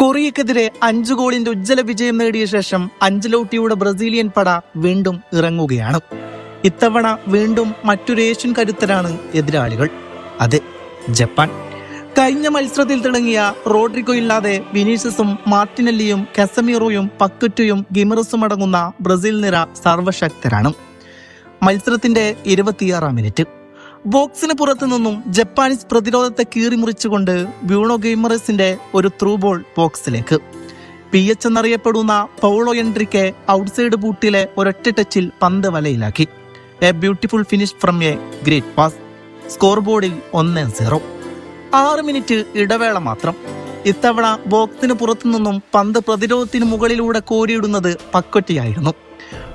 കൊറിയക്കെതിരെ അഞ്ചു ഗോളിന്റെ ഉജ്ജ്വല വിജയം നേടിയ ശേഷം അഞ്ചലോട്ടിയുടെ ബ്രസീലിയൻ പട വീണ്ടും ഇറങ്ങുകയാണ്. ഇത്തവണ വീണ്ടും മറ്റൊരു ഏഷ്യൻ കരുത്തരാണ് എതിരാളികൾ. അതെ ജപ്പാൻ. കഴിഞ്ഞ മത്സരത്തിൽ തിളങ്ങിയ റോഡ്രിഗോ ഇല്ലാതെ വിനീഷ്യസും മാർട്ടിനല്ലിയും കസമീറോയും പക്കുറ്റുയും ഗിമറസും അടങ്ങുന്ന ബ്രസീൽ നിര സർവശക്തരാണ് മത്സരത്തിന്റെ ഇരുപത്തിയാറാം മിനിറ്റ്. ബോക്സിന് പുറത്തു നിന്നും ജപ്പാനീസ് പ്രതിരോധത്തെ കീറിമുറിച്ചുകൊണ്ട് ബ്യൂണോ ഗെയിമറസിന്റെ ഒരു ത്രൂ ബോൾ ബോക്സിലേക്ക്. പി എച്ച് എന്നറിയപ്പെടുന്ന പൗളോ എൻട്രിക്ക് ഔട്ട്സൈഡ് ബൂട്ടിലെ ഒരൊറ്റ ടച്ചിൽ പന്ത് വലയിലാക്കി. A beautiful finish from a great pass. Score ബോർഡിൽ ഒന്ന് സീറോ. ആറ് മിനിറ്റ് ഇടവേള മാത്രം. ഇത്തവണ ബോക്സിന് പുറത്തു നിന്നും പന്ത് പ്രതിരോധത്തിന് മുകളിലൂടെ കോരിയിടുന്നത് പക്കൊറ്റയായിരുന്നു.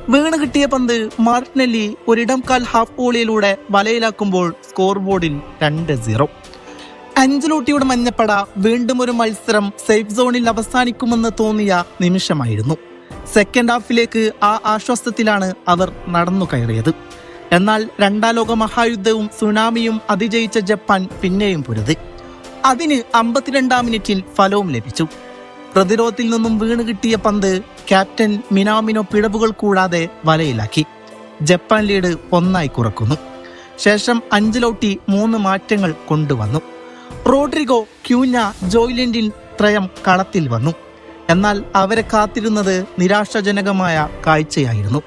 വീണ് കിട്ടിയ പന്ത് മാർട്ടിനെല്ലി ഒരിടം കാൽ ഹാഫ് പോളിയിലൂടെ വലയിലാക്കുമ്പോൾ സ്കോർ ബോർഡിൽ രണ്ട് സീറോ. അഞ്ചലോട്ടിയുടെ മഞ്ഞപ്പട വീണ്ടും ഒരു മത്സരം സേഫ് സോണിൽ അവസാനിക്കുമെന്ന് തോന്നിയ നിമിഷമായിരുന്നു. സെക്കൻഡ് ഹാഫിലേക്ക് ആ ആശ്വാസത്തിലാണ് അവർ നടന്നു കയറിയത്. എന്നാൽ രണ്ടാം ലോക മഹായുദ്ധവും സുനാമിയും അതിജയിച്ച ജപ്പാൻ പിന്നെയും പൊരുതി. അതിന് അമ്പത്തിരണ്ടാം മിനിറ്റിൽ ഫലവും ലഭിച്ചു. പ്രതിരോധത്തിൽ നിന്നും വീണ് കിട്ടിയ പന്ത് ക്യാപ്റ്റൻ മിനാമിനോ പിഴവുകൾ കൂടാതെ വലയിലാക്കി. ജപ്പാൻ ലീഡ് ഒന്നായി കുറക്കുന്നു. ശേഷം അഞ്ചിലോട്ടി മൂന്ന് മാറ്റങ്ങൾ കൊണ്ടുവന്നു. റോഡ്രിഗോ ക്യൂഞ്ഞ ജോയ്ലൻഡിൻ ത്രയം കളത്തിൽ വന്നു. എന്നാൽ അവരെ കാത്തിരുന്നത് നിരാശാജനകമായ കാഴ്ചയായിരുന്നു.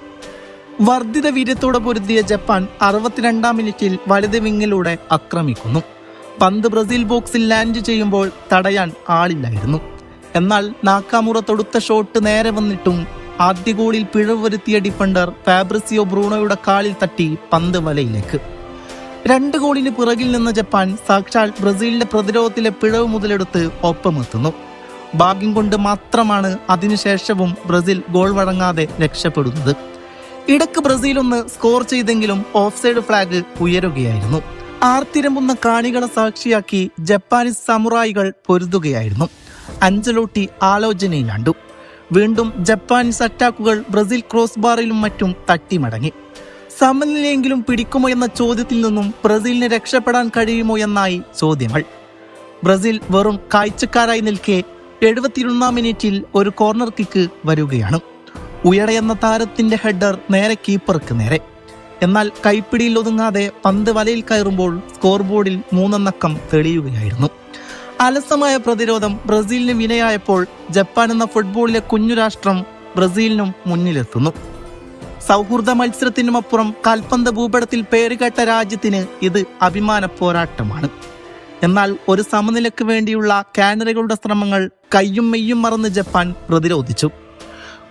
വർദ്ധിത വീര്യത്തോടെ പൊരുതിയ ജപ്പാൻ അറുപത്തിരണ്ടാം മിനിറ്റിൽ വലത് വിങ്ങിലൂടെ ആക്രമിക്കുന്നു. പന്ത് ബ്രസീൽ ബോക്സിൽ ലാൻഡ് ചെയ്യുമ്പോൾ തടയാൻ ആളില്ലായിരുന്നു. എന്നാൽ നാക്കാമുറ തൊടുത്ത ഷോട്ട് നേരെ വന്നിട്ടും ആദ്യ ഗോളിൽ പിഴവ് വരുത്തിയ ഡിഫൻഡർ ഫാബ്രിസിയോ ബ്രൂണോയുടെ കാലിൽ തട്ടി പന്ത് വലയിലേക്ക്. രണ്ട് ഗോളിന് പിറകിൽ നിന്ന ജപ്പാൻ സാക്ഷാൽ ബ്രസീലിന്റെ പ്രതിരോധത്തിലെ പിഴവ് മുതലെടുത്ത് ഒപ്പമെത്തുന്നു. ഭാഗ്യം കൊണ്ട് മാത്രമാണ് അതിനുശേഷവും ബ്രസീൽ ഗോൾ വഴങ്ങാതെ രക്ഷപ്പെടുന്നത്. ഇടയ്ക്ക് ബ്രസീൽ ഒന്ന് സ്കോർ ചെയ്തെങ്കിലും ഓഫ് സൈഡ് ഫ്ലാഗ് ഉയരുകയായിരുന്നു. ആർത്തിരമ്പുന്ന കാണികളെ സാക്ഷിയാക്കി ജപ്പാനീസ് സമുറായികൾ പൊരുതുകയായിരുന്നു. അഞ്ചലോട്ടി ആലോചനയിൽ കണ്ടു. വീണ്ടും ജപ്പാനീസ് അറ്റാക്കുകൾ ബ്രസീൽ ക്രോസ് ബാറിലും മറ്റും തട്ടിമടങ്ങി. സമനിലയെങ്കിലും പിടിക്കുമോ എന്ന ചോദ്യത്തിൽ നിന്നും ബ്രസീലിന് രക്ഷപ്പെടാൻ കഴിയുമോ എന്നായി ചോദ്യങ്ങൾ. ബ്രസീൽ വെറും കാഴ്ചക്കാരായി നിൽക്കെ എഴുപത്തിയൊന്നാം മിനിറ്റിൽ ഒരു കോർണർ കിക്ക് വരികയാണ്. ഉയട എന്ന താരത്തിന്റെ ഹെഡർ നേരെ കീപ്പർക്ക് നേരെ. എന്നാൽ കൈപ്പിടിയിൽ ഒതുങ്ങാതെ പന്ത് വലയിൽ കയറുമ്പോൾ സ്കോർ ബോർഡിൽ മൂന്നെണ്ണക്കം തെളിയുകയായിരുന്നു. അലസമായ പ്രതിരോധം ബ്രസീലിന് വിനയായപ്പോൾ ജപ്പാൻ എന്ന ഫുട്ബോളിലെ കുഞ്ഞു രാഷ്ട്രം ബ്രസീലിനും മുന്നിലെത്തുന്നു. സൗഹൃദ മത്സരത്തിനുമപ്പുറം കാൽപന്ത ഭൂപടത്തിൽ പേരുകേട്ട രാജ്യത്തിന് ഇത് അഭിമാന പോരാട്ടമാണ്. എന്നാൽ ഒരു സമനിലയ്ക്ക് വേണ്ടിയുള്ള കാനറികളുടെ ശ്രമങ്ങൾ കയ്യും മെയ്യും മറന്ന് ജപ്പാൻ പ്രതിരോധിച്ചു.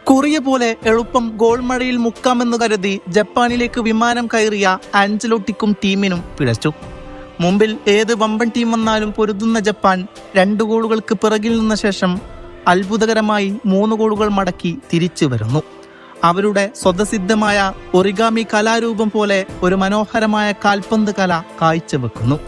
കൊറിയ പോലെ എളുപ്പം ഗോൾ മഴയിൽ മുക്കാമെന്ന് കരുതി ജപ്പാനിലേക്ക് വിമാനം കയറിയ ആഞ്ചലോട്ടിക്കും ടീമിനും പിഴച്ചു. മുമ്പിൽ ഏത് വമ്പൻ ടീം വന്നാലും പൊരുതുന്ന ജപ്പാൻ രണ്ട് ഗോളുകൾക്ക് പിറകിൽ നിന്ന ശേഷം അത്ഭുതകരമായി മൂന്ന് ഗോളുകൾ മടക്കി തിരിച്ചു വരുന്നു. അവരുടെ സ്വതസിദ്ധമായ ഒറിഗാമി കലാരൂപം പോലെ ഒരു മനോഹരമായ കാൽപന്ത് കല കാഴ്ചവെക്കുന്നു.